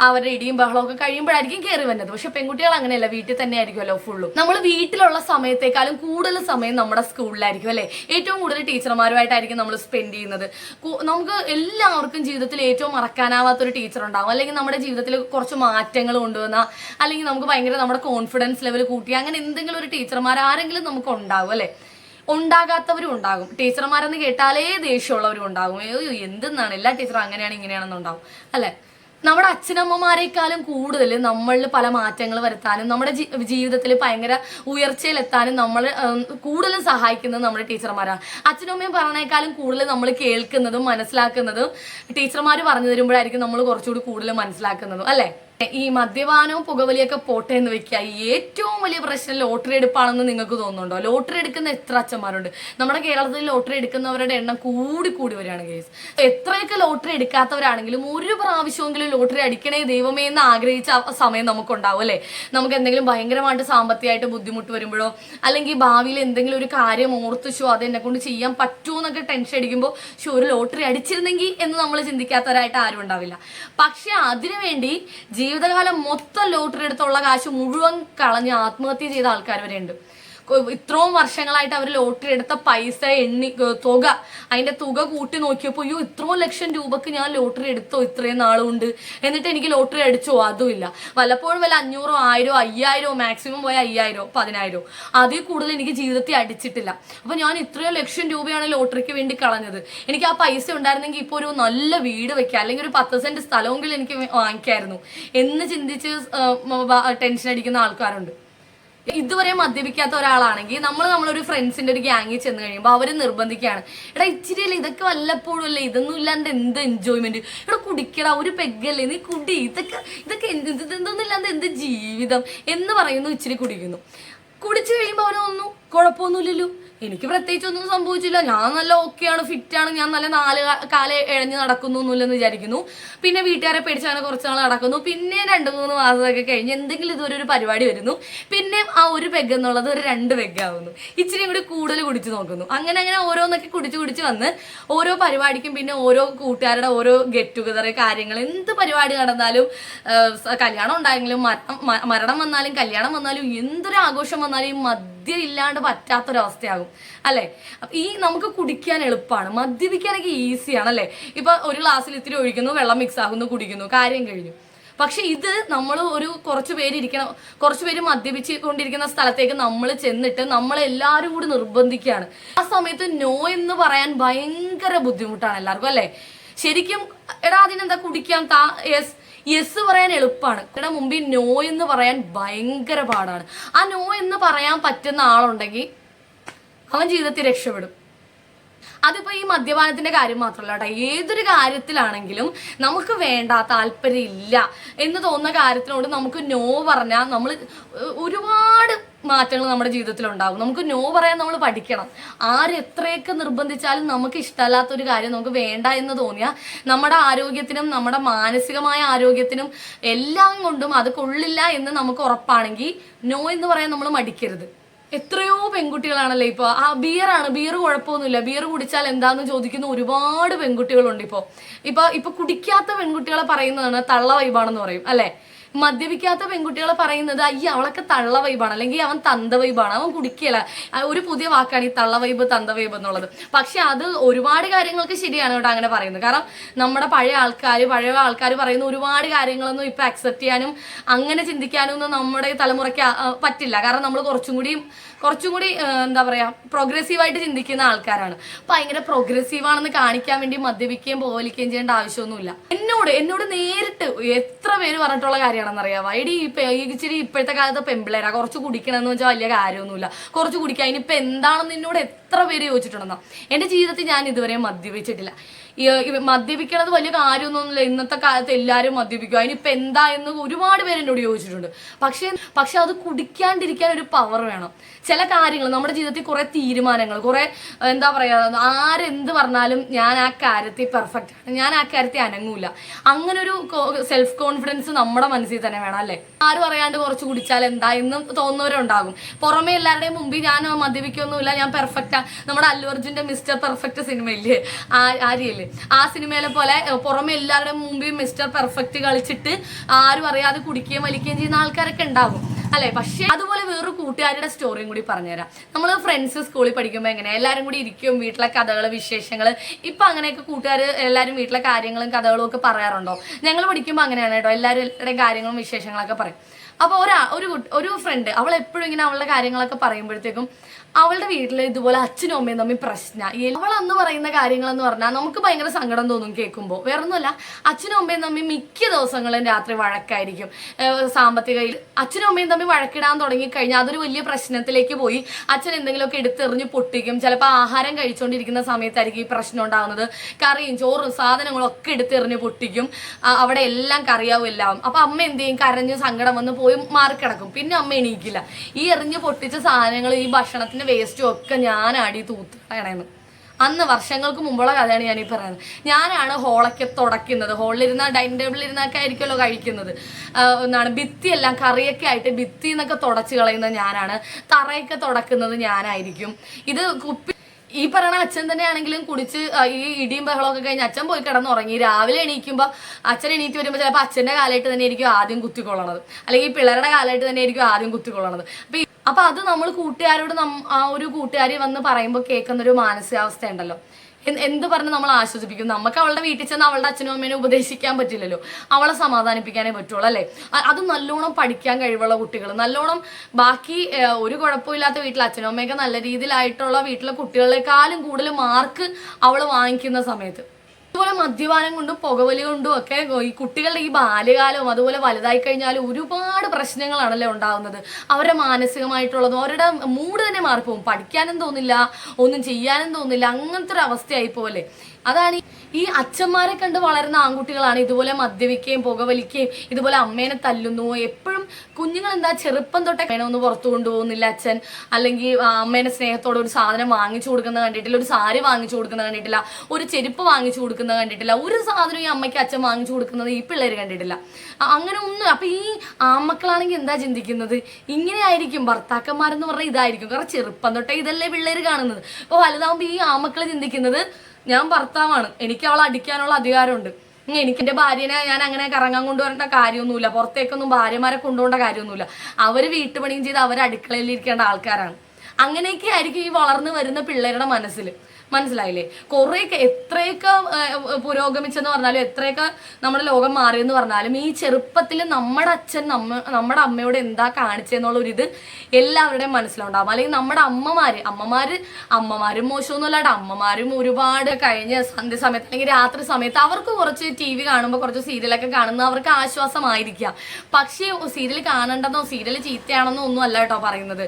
അവരുടെ ഇടിയും ബഹളവും ഒക്കെ കഴിയുമ്പോഴായിരിക്കും കയറി വരുന്നത്. പക്ഷെ പെൺകുട്ടികൾ അങ്ങനെയല്ല. വീട്ടിൽ തന്നെ ആയിരിക്കുമല്ലോ ഫുള്ളും. നമ്മൾ വീട്ടിലുള്ള സമയത്തേക്കാളും കൂടുതൽ സമയം നമ്മുടെ സ്കൂളിലായിരിക്കും അല്ലേ? ഏറ്റവും കൂടുതൽ ടീച്ചർമാരുമായിട്ടായിരിക്കും നമ്മൾ സ്പെൻഡ് ചെയ്യുന്നത്. നമുക്ക് എല്ലാവർക്കും ജീവിതത്തിൽ ഏറ്റവും മറക്കാനാവാത്ത ഒരു ടീച്ചർ ഉണ്ടാവും അല്ലെങ്കിൽ നമ്മുടെ ജീവിതത്തിൽ കുറച്ച് മാറ്റങ്ങൾ കൊണ്ടുവന്ന അല്ലെങ്കിൽ നമുക്ക് ഭയങ്കര നമ്മുടെ കോൺഫിഡൻസ് ലെവൽ കൂട്ടി അങ്ങനെ എന്തെങ്കിലും ഒരു ടീച്ചർമാർ ആരെങ്കിലും നമുക്ക് ഉണ്ടാവും അല്ലേ? ഉണ്ടാകാത്തവരും ഉണ്ടാകും. ടീച്ചർമാരെന്ന് കേട്ടാലേ ദേഷ്യമുള്ളവരും ഉണ്ടാകും. എന്തെന്നാണ്? എല്ലാ ടീച്ചറും അങ്ങനെയാണ് ഇങ്ങനെയാണെന്നുണ്ടാവും. അല്ലെ? നമ്മുടെ അച്ഛനമ്മമാരെക്കാളും കൂടുതൽ നമ്മളിൽ പല മാറ്റങ്ങൾ വരുത്താനും നമ്മുടെ ജീവിതത്തിൽ ഭയങ്കര ഉയർച്ചയിലെത്താനും നമ്മൾ കൂടുതലും സഹായിക്കുന്നത് നമ്മുടെ ടീച്ചർമാരാണ്. അച്ഛനും അമ്മയും പറഞ്ഞേക്കാളും കൂടുതൽ നമ്മൾ കേൾക്കുന്നതും മനസ്സിലാക്കുന്നതും ടീച്ചർമാർ പറഞ്ഞു തരുമ്പോഴായിരിക്കും നമ്മൾ കുറച്ചുകൂടി കൂടുതൽ മനസ്സിലാക്കുന്നതും അല്ലേ? ഈ മദ്യപാനവും പുകവലിയൊക്കെ പോട്ടെ എന്ന് വെക്കുക. ഏറ്റവും വലിയ പ്രശ്നം ലോട്ടറി എടുപ്പാണെന്ന് നിങ്ങൾക്ക് തോന്നുന്നുണ്ടോ? ലോട്ടറി എടുക്കുന്ന എത്ര അച്ഛന്മാരുണ്ട്? നമ്മുടെ കേരളത്തിൽ ലോട്ടറി എടുക്കുന്നവരുടെ എണ്ണം കൂടി കൂടി വരികയാണ് കേസ് എത്രയൊക്കെ ലോട്ടറി എടുക്കാത്തവരാണെങ്കിലും ഒരു പ്രാവശ്യമെങ്കിലും ലോട്ടറി അടിക്കണേ ദൈവമേ എന്ന് ആഗ്രഹിച്ച സമയം നമുക്കുണ്ടാവും അല്ലേ? നമുക്ക് എന്തെങ്കിലും ഭയങ്കരമായിട്ട് സാമ്പത്തികമായിട്ട് ബുദ്ധിമുട്ട് വരുമ്പോഴോ അല്ലെങ്കിൽ ഭാവിയിൽ എന്തെങ്കിലും ഒരു കാര്യം ഓർത്തിച്ചോ അത് എന്നെ കൊണ്ട് ചെയ്യാൻ പറ്റുമോ എന്നൊക്കെ ടെൻഷൻ അടിക്കുമ്പോൾ ഷോ ഒരു ലോട്ടറി അടിച്ചിരുന്നെങ്കിൽ എന്ന് നമ്മൾ ചിന്തിക്കാത്തവരായിട്ട് ആരും ഉണ്ടാവില്ല. പക്ഷെ അതിനുവേണ്ടി ജീവിതകാലം മൊത്തം ലോട്ടറി എടുത്തുള്ള കാശ് മുഴുവൻ കളഞ്ഞ് ആത്മഹത്യ ചെയ്ത ആൾക്കാർ വരെ ഉണ്ട് കൊ- ഇത്രയും വർഷങ്ങളായിട്ട് അവർ ലോട്ടറി എടുത്ത പൈസ എണ്ണി തുക അതിന്റെ തുക കൂട്ടി നോക്കിയപ്പോൾ അയ്യോ ഇത്രയും ലക്ഷം രൂപക്ക് ഞാൻ ലോട്ടറി എടുത്തോ ഇത്രയും നാളുകൊണ്ട്? എന്നിട്ട് എനിക്ക് ലോട്ടറി അടിച്ചോ? അതുമില്ല വല്ലപ്പോഴും വല്ല അഞ്ഞൂറോ ആയിരോ അയ്യായിരോ മാക്സിമം പോയ അയ്യായിരോ പതിനായിരോ അതിൽ കൂടുതൽ എനിക്ക് ജീവിതത്തിൽ അടിച്ചിട്ടില്ല. അപ്പോൾ ഞാൻ ഇത്രയോ ലക്ഷം രൂപയാണ് ലോട്ടറിക്ക് വേണ്ടി കളഞ്ഞത്. എനിക്ക് ആ പൈസ ഉണ്ടായിരുന്നെങ്കിൽ ഇപ്പോൾ ഒരു നല്ല വീട് വെക്കാം. അല്ലെങ്കിൽ ഒരു പത്ത് സെന്റ് സ്ഥലമെങ്കിലും എനിക്ക് വാങ്ങിക്കായിരുന്നു. എന്ന് ചിന്തിച്ച് ടെൻഷൻ അടിക്കുന്ന ആൾക്കാരുണ്ട്. ഇതുവരെ മദ്യപിക്കാത്ത ഒരാളാണെങ്കിൽ നമ്മൾ നമ്മളൊരു ഫ്രണ്ട്സിന്റെ ഒരു ഗ്യാങ്ങിൽ ചെന്ന് കഴിയുമ്പോൾ അവർ നിർബന്ധിക്കുകയാണ്. എടാ ഇച്ചിരി അല്ലേ ഇതൊക്കെ വല്ലപ്പോഴും അല്ലേ? ഇതൊന്നും ഇല്ലാണ്ട് എന്ത് എൻജോയ്മെന്റ് എടാ കുടിക്കടാ ഒരു പെഗ്ഗല്ലേ? നീ കുടി. ഇതൊക്കെ ഇതൊക്കെ ഇതൊന്നും ഇല്ലാണ്ട് എന്ത് ജീവിതം എന്ന് പറയുന്നു ഇച്ചിരി കുടിക്കുന്നു. കുടിച്ചു കഴിയുമ്പോൾ അവനൊന്നും കുഴപ്പമൊന്നുമില്ലല്ലോ. എനിക്ക് പ്രത്യേകിച്ച് ഒന്നും സംഭവിച്ചില്ല. ഞാൻ നല്ല ഓക്കെയാണ് ഫിറ്റാണ് ഞാൻ നല്ല നാല് കാല എഴഞ്ഞ് നടക്കുന്നു എന്നില്ലെന്ന് വിചാരിക്കുന്നു. പിന്നെ വീട്ടുകാരെ പേടിച്ച് അങ്ങനെ കുറച്ച് നാൾ നടക്കുന്നു. പിന്നെ രണ്ട് മൂന്ന് മാസമൊക്കെ കഴിഞ്ഞ് എന്തെങ്കിലും ഇതുവരെ ഒരു പരിപാടി വരുന്നു. പിന്നെ ആ ഒരു പെഗ് എന്നുള്ളത് ഒരു രണ്ട് പെഗ് ആവുന്നു. ഇച്ചിരി കൂടി കൂടുതൽ കുടിച്ച് നോക്കുന്നു. അങ്ങനെ അങ്ങനെ ഓരോന്നൊക്കെ കുടിച്ച് കുടിച്ച് വന്ന് ഓരോ പരിപാടിക്കും പിന്നെ ഓരോ കൂട്ടുകാരുടെ ഓരോ ഗെറ്റ് ടുഗദർ കാര്യങ്ങൾ എന്ത് പരിപാടി നടന്നാലും കല്യാണം ഉണ്ടായെങ്കിലും മരണം വന്നാലും കല്യാണം വന്നാലും എന്തൊരു ആഘോഷം വന്നാലും മദ്യം ഇല്ലാണ്ട് പറ്റാത്തൊരവസ്ഥയാകും. അല്ലെ? ഈ നമുക്ക് കുടിക്കാൻ എളുപ്പമാണ് മദ്യപിക്കാനൊക്കെ ഈസിയാണ് അല്ലെ? ഇപ്പൊ ഒരു ഗ്ലാസ്സിൽ ഇത്തിരി ഒഴിക്കുന്നു വെള്ളം മിക്സ് ആകുന്നു കുടിക്കുന്നു കാര്യം കഴിഞ്ഞു. പക്ഷെ ഇത് നമ്മൾ ഒരു കുറച്ച് പേര് ഇരിക്കണം കുറച്ച് പേര് മദ്യപിച്ച് കൊണ്ടിരിക്കുന്ന സ്ഥലത്തേക്ക് നമ്മൾ ചെന്നിട്ട് നമ്മൾ എല്ലാവരും കൂടി നിർബന്ധിക്കുകയാണ്. ആ സമയത്ത് നോ എന്ന് പറയാൻ ഭയങ്കര ബുദ്ധിമുട്ടാണ് എല്ലാവർക്കും അല്ലേ? ശരിക്കും എടാ അതിനെന്താ കുടിക്കാം താ യെസ് യെസ് പറയാൻ എളുപ്പമാണ്. ഇവിടെ മുമ്പിൽ നോ എന്ന് പറയാൻ ഭയങ്കര പാടാണ്. ആ നോ എന്ന് പറയാൻ പറ്റുന്ന ആളുണ്ടെങ്കിൽ അവൻ ജീവിതത്തിൽ രക്ഷപ്പെടും. അതിപ്പോ ഈ മദ്യപാനത്തിന്റെ കാര്യം മാത്രമല്ല കേട്ടോ. ഏതൊരു കാര്യത്തിലാണെങ്കിലും നമുക്ക് വേണ്ട താല്പര്യം ഇല്ല എന്ന് തോന്നുന്ന കാര്യത്തിനോട് നമുക്ക് നോ പറഞ്ഞാൽ നമ്മൾ ഒരുപാട് മാറ്റങ്ങൾ നമ്മുടെ ജീവിതത്തിൽ ഉണ്ടാകും നമുക്ക് നോ പറയാൻ നമ്മൾ പഠിക്കണം. ആര് എത്രയൊക്കെ നിർബന്ധിച്ചാലും നമുക്ക് ഇഷ്ടമല്ലാത്ത ഒരു കാര്യം നമുക്ക് വേണ്ട എന്ന് തോന്നിയാൽ നമ്മുടെ ആരോഗ്യത്തിനും നമ്മുടെ മാനസികമായ ആരോഗ്യത്തിനും എല്ലാം കൊണ്ടും അത് കൊള്ളില്ല എന്ന് നമുക്ക് ഉറപ്പാണെങ്കിൽ നോ എന്ന് പറയാൻ നമ്മൾ മടിക്കരുത്. എത്രയോ പെൺകുട്ടികളാണല്ലേ ഇപ്പോൾ ആ ബിയറാണ് ബിയർ കുഴപ്പമൊന്നുമില്ല. ബിയർ കുടിച്ചാൽ എന്താന്ന് ചോദിക്കുന്ന ഒരുപാട് പെൺകുട്ടികളുണ്ട് ഇപ്പോൾ ഇപ്പോൾ ഇപ്പോൾ കുടിക്കാത്ത പെൺകുട്ടികളെ പറയുന്നതാണ് തള്ള വൈബാണെന്ന് പറയും അല്ലേ? മദ്യപിക്കാത്ത പെൺകുട്ടികൾ പറയുന്നത് അയ്യ അവളൊക്കെ തള്ള വൈബാണ് അല്ലെങ്കിൽ അവൻ തന്ത വൈബാണ് അവൻ കുടിക്കല. ഒരു പുതിയ വാക്കാണ് ഈ തള്ള വൈബ് തന്ത വൈബ് എന്നുള്ളത്. പക്ഷെ അത് ഒരുപാട് കാര്യങ്ങൾക്ക് ശരിയാണ് കേട്ടോ അങ്ങനെ പറയുന്നത്. കാരണം നമ്മുടെ പഴയ ആൾക്കാർ പഴയ ആൾക്കാർ പറയുന്ന ഒരുപാട് കാര്യങ്ങളൊന്നും ഇപ്പൊ അക്സെപ്റ്റ് ചെയ്യാനും അങ്ങനെ ചിന്തിക്കാനും ഒന്നും നമ്മുടെ തലമുറയ്ക്ക് പറ്റില്ല. കാരണം നമ്മൾ കുറച്ചും കൂടി കുറച്ചും കൂടി എന്താ പറയാ പ്രോഗ്രസീവായിട്ട് ചിന്തിക്കുന്ന ആൾക്കാരാണ്. ഭയങ്കര പ്രോഗ്രസീവ് ആണെന്ന് കാണിക്കാൻ വേണ്ടി മദ്യപിക്കുകയും പോവലിക്കുകയും ചെയ്യേണ്ട ആവശ്യമൊന്നുമില്ല. എന്നോട് എന്നോട് നേരിട്ട് എത്ര പേര് പറഞ്ഞിട്ടുള്ള കാര്യമാണെന്ന് അറിയാമോ ഐഡി ഇച്ചിരി ഇപ്പോഴത്തെ കാലത്ത് പെമ്പിളേരാ കുറച്ച് കുടിക്കണമെന്ന് വെച്ചാൽ വലിയ കാര്യമൊന്നുമില്ല. കുറച്ച് കുടിക്കുക ഇനിയിപ്പൊ എന്താണെന്ന് എന്നോട് എത്ര പേര് ചോദിച്ചിട്ടുണ്ടെന്നോ? എന്റെ ജീവിതത്തിൽ ഞാൻ ഇതുവരെ മദ്യപിച്ചിട്ടില്ല. മദ്യപിക്കണത് വലിയ കാര്യമൊന്നുമില്ല ഇന്നത്തെ കാലത്ത് എല്ലാവരും മദ്യപിക്കും. അതിനിപ്പോൾ എന്താ എന്ന് ഒരുപാട് പേര് എന്നോട് ചോദിച്ചിട്ടുണ്ട്. പക്ഷേ പക്ഷെ അത് കുടിക്കാണ്ടിരിക്കാൻ ഒരു പവർ വേണം. ചില കാര്യങ്ങൾ നമ്മുടെ ജീവിതത്തിൽ കുറേ തീരുമാനങ്ങൾ കുറേ എന്താ പറയുക ആരെന്ത് പറഞ്ഞാലും ഞാൻ ആ കാര്യത്തിൽ പെർഫെക്റ്റ് ആണ്. ഞാൻ ആ കാര്യത്തിൽ അനങ്ങൂല. അങ്ങനെ ഒരു സെൽഫ് കോൺഫിഡൻസ് നമ്മുടെ മനസ്സിൽ തന്നെ വേണം അല്ലേ? ആരും അറിയാണ്ട് കുറച്ച് കുടിച്ചാൽ എന്താ എന്നും തോന്നുന്നവരുണ്ടാകും. പുറമെ എല്ലാവരുടെയും മുമ്പിൽ ഞാൻ മദ്യപിക്കൊന്നുമില്ല ഞാൻ പെർഫെക്റ്റാണ് നമ്മുടെ അല്ലു അർജുന്റെ മിസ്റ്റർ പെർഫെക്റ്റ് സിനിമയില്ലേ? ആ ആര്യല്ലേ ആ സിനിമയിലെ പോലെ പുറമെ എല്ലാവരുടെയും മുമ്പിൽ മിസ്റ്റർ പെർഫെക്റ്റ് കളിച്ചിട്ട് ആരും അറിയാതെ കുടിക്കുകയും വലിക്കുകയും ചെയ്യുന്ന ആൾക്കാരൊക്കെ ഉണ്ടാകും അല്ലെ? പക്ഷെ അതുപോലെ വേറൊരു കൂട്ടുകാരുടെ സ്റ്റോറിയും കൂടി പറഞ്ഞുതരാം. നമ്മൾ ഫ്രണ്ട്സ് സ്കൂളിൽ പഠിക്കുമ്പോൾ എങ്ങനെ എല്ലാവരും കൂടി ഇരിക്കും വീട്ടിലെ കഥകൾ വിശേഷങ്ങൾ ഇപ്പം അങ്ങനെയൊക്കെ കൂട്ടുകാർ എല്ലാവരും വീട്ടിലെ കാര്യങ്ങളും കഥകളും ഒക്കെ പറയാറുണ്ടോ? ഞങ്ങൾ പഠിക്കുമ്പോൾ അങ്ങനെയാണ് കേട്ടോ എല്ലാവരും എല്ലാവരുടെയും കാര്യങ്ങളും വിശേഷങ്ങളൊക്കെ പറയും. അപ്പോൾ ഒരാ ഒരു ഒരു ഫ്രണ്ട് അവൾ എപ്പോഴും ഇങ്ങനെ അവളുടെ കാര്യങ്ങളൊക്കെ പറയുമ്പോഴത്തേക്കും അവളുടെ വീട്ടിൽ ഇതുപോലെ അച്ഛനും അമ്മയും തമ്മിൽ പ്രശ്ന. അവൾ അന്ന് പറയുന്ന കാര്യങ്ങളെന്ന് പറഞ്ഞാൽ നമുക്ക് ഭയങ്കര സങ്കടം തോന്നും കേൾക്കുമ്പോൾ വേറെ ഒന്നുമല്ല അച്ഛനും അമ്മയും തമ്മിൽ മിക്ക ദിവസങ്ങളും രാത്രി വഴക്കായിരിക്കും. സാമ്പത്തികയിൽ സാമ്പത്തിക അച്ഛനും അമ്മയും തമ്മിൽ വഴക്കിടാൻ തുടങ്ങി കഴിഞ്ഞാൽ അതൊരു വലിയ പ്രശ്നത്തിലേക്ക് പോയി. അച്ഛൻ എന്തെങ്കിലുമൊക്കെ എടുത്തെറിഞ്ഞ് പൊട്ടിക്കും. ചിലപ്പോൾ ആഹാരം കഴിച്ചുകൊണ്ടിരിക്കുന്ന സമയത്തായിരിക്കും ഈ പ്രശ്നം ഉണ്ടാകുന്നത് കറിയും ചോറും സാധനങ്ങളും ഒക്കെ എടുത്തെറിഞ്ഞ് പൊട്ടിക്കും. അവിടെ എല്ലാം കറിയാവും എല്ലാം. അപ്പം അമ്മ എന്ത് ചെയ്യും? കരഞ്ഞ് സങ്കടം വന്ന് പോയി മാറിക്കിടക്കും. പിന്നെ അമ്മ എണീക്കില്ല. ഈ എറിഞ്ഞ് പൊട്ടിച്ച സാധനങ്ങൾ ഈ ഭക്ഷണത്തിന്റെ വേസ്റ്റും ഒക്കെ ഞാനാടി അടി കളയണേന്ന് അന്ന് വർഷങ്ങൾക്ക് മുമ്പുള്ള കഥയാണ് ഞാൻ ഈ പറയുന്നത്. ഞാനാണ് ഹോളൊക്കെ തുടയ്ക്കുന്നത് ഹോളിലിരുന്ന ഡൈനിങ് ടേബിളിൽ ഇരുന്നൊക്കെ ആയിരിക്കുമല്ലോ കഴിക്കുന്നത്. എന്നാണ് ഭിത്തിയെല്ലാം കറിയൊക്കെ ആയിട്ട് ഭിത്തി എന്നൊക്കെ തുടച്ച് കളയുന്നത് ഞാനാണ്. തറയൊക്കെ തുടക്കുന്നത് ഞാനായിരിക്കും. ഇത് കുപ്പി ഈ പറയണ അച്ഛൻ തന്നെയാണെങ്കിലും കുടിച്ച് ഈ ഇടിയും ബഹളമൊക്കെ കഴിഞ്ഞ് അച്ഛൻ പോയി കിടന്ന് ഉറങ്ങി രാവിലെ എണീക്കുമ്പോൾ അച്ഛൻ എണീറ്റ് വരുമ്പോൾ ചിലപ്പോൾ അച്ഛന്റെ കാലായിട്ട് തന്നെ ആയിരിക്കും ആദ്യം കുത്തിക്കൊള്ളണത്. അല്ലെങ്കിൽ പിള്ളേരുടെ കാലായിട്ട് തന്നെ ആയിരിക്കും ആദ്യം കുത്തിക്കൊള്ളണത്. അപ്പൊ അപ്പം അത് നമ്മൾ കൂട്ടുകാരോട് നം- ആ ഒരു കൂട്ടുകാരി വന്ന് പറയുമ്പോൾ കേൾക്കുന്ന ഒരു മാനസികാവസ്ഥ ഉണ്ടല്ലോ എന്ത് പറഞ്ഞ് നമ്മൾ ആശ്വസിപ്പിക്കും? നമുക്ക് അവളുടെ വീട്ടിൽ ചെന്ന് അവളുടെ അച്ഛനും അമ്മേനെ ഉപദേശിക്കാൻ പറ്റില്ലല്ലോ. അവളെ സമാധാനിപ്പിക്കാനേ പറ്റുള്ളൂ അല്ലേ? അത് നല്ലോണം പഠിക്കാൻ കഴിവുള്ള കുട്ടികൾ നല്ലോണം ബാക്കി ഒരു കുഴപ്പമില്ലാത്ത വീട്ടിൽ അച്ഛനും അമ്മയൊക്കെ നല്ല രീതിയിലായിട്ടുള്ള വീട്ടിലെ കുട്ടികളെക്കാളും കൂടുതൽ മാർക്ക് അവൾ വാങ്ങിക്കുന്ന സമയത്ത്. അതുപോലെ മദ്യപാനം കൊണ്ടും പുകവലി കൊണ്ടും ഒക്കെ ഈ കുട്ടികളുടെ ഈ ബാല്യകാലവും അതുപോലെ വലുതായി കഴിഞ്ഞാലും ഒരുപാട് പ്രശ്നങ്ങളാണല്ലോ ഉണ്ടാകുന്നത് അവരുടെ മാനസികമായിട്ടുള്ളതും അവരുടെ മൂഡ് തന്നെ മാറിപ്പോകും പഠിക്കാനും തോന്നില്ല ഒന്നും ചെയ്യാനും തോന്നില്ല അങ്ങനത്തെ ഒരു അവസ്ഥയായി പോലെ അതാണ് ഈ- അച്ഛന്മാരെ കണ്ട് വളരുന്ന ആൺകുട്ടികളാണ് ഇതുപോലെ മദ്യപിക്കുകയും പുകവലിക്കുകയും ഇതുപോലെ അമ്മേനെ തല്ലുന്നു. എപ്പോഴും കുഞ്ഞുങ്ങൾ എന്താ ചെറുപ്പം തൊട്ടേ വേണമെന്ന് പുറത്തു കൊണ്ടുപോകുന്നില്ല അച്ഛൻ. അല്ലെങ്കിൽ അമ്മേനെ സ്നേഹത്തോടെ ഒരു സാധനം വാങ്ങിച്ചു കൊടുക്കുന്നത് കണ്ടിട്ടില്ല ഒരു സാരി വാങ്ങിച്ചു കൊടുക്കുന്നത് കണ്ടിട്ടില്ല ഒരു ചെരുപ്പ് വാങ്ങിച്ചു കൊടുക്കുന്നത് കണ്ടിട്ടില്ല ഒരു സാധനം ഈ അമ്മയ്ക്ക് അച്ഛൻ വാങ്ങിച്ചു കൊടുക്കുന്നത് ഈ പിള്ളേർ കണ്ടിട്ടില്ല. അങ്ങനെ ഒന്നും അപ്പൊ ഈ ആമ്മക്കളാണെങ്കിൽ എന്താ ചിന്തിക്കുന്നത്? ഇങ്ങനെ ആയിരിക്കും ഭർത്താക്കന്മാരെന്ന് പറഞ്ഞാൽ ഇതായിരിക്കും. കാരണം ചെറുപ്പം തൊട്ടേ ഇതല്ലേ പിള്ളേർ കാണുന്നത്. അപ്പോൾ വലുതാകുമ്പോൾ ഈ ആമക്കൾ ചിന്തിക്കുന്നത് ഞാൻ ഭർത്താവാണ്. എനിക്ക് അവളെ അടിക്കാനുള്ള അധികാരമുണ്ട്. എനിക്ക് എന്റെ ഭാര്യനെ ഞാൻ അങ്ങനെ കറങ്ങാൻ കൊണ്ടുവരേണ്ട കാര്യമൊന്നുമില്ല. പുറത്തേക്കൊന്നും ഭാര്യമാരെ കൊണ്ടുപോകേണ്ട കാര്യമൊന്നുമില്ല. അവർ വീട്ടുപണിയും ചെയ്ത് അവർ അടുക്കളയിൽ ഇരിക്കേണ്ട ആൾക്കാരാണ്. അങ്ങനെയൊക്കെ ആയിരിക്കും ഈ വളർന്നു വരുന്ന പിള്ളേരുടെ മനസ്സിൽ മനസ്സിലായില്ലേ? കുറേയൊക്കെ എത്രയൊക്കെ പുരോഗമിച്ചെന്ന് പറഞ്ഞാലും എത്രയൊക്കെ നമ്മുടെ ലോകം മാറിയെന്ന് പറഞ്ഞാലും ഈ ചെറുപ്പത്തിൽ നമ്മുടെ അച്ഛൻ നമ്മ നമ്മുടെ അമ്മയോട് എന്താ കാണിച്ചെന്നുള്ള ഒരു ഇത് എല്ലാവരുടെയും മനസ്സിലുണ്ടാവും. അല്ലെങ്കിൽ നമ്മുടെ അമ്മമാര് അമ്മമാര് അമ്മമാരും മോശമൊന്നുമല്ലാണ്ട് അമ്മമാരും ഒരുപാട് കഴിഞ്ഞ സന്ധ്യ സമയത്ത് അല്ലെങ്കിൽ രാത്രി സമയത്ത് അവർക്ക് കുറച്ച് ടി വി കാണുമ്പോൾ കുറച്ച് സീരിയലൊക്കെ കാണുന്ന അവർക്ക് ആശ്വാസമായിരിക്കാം. പക്ഷേ സീരിയൽ കാണണ്ടെന്നോ സീരിയൽ ചീത്തയാണെന്നോ ഒന്നും അല്ല കേട്ടോ പറയുന്നത്.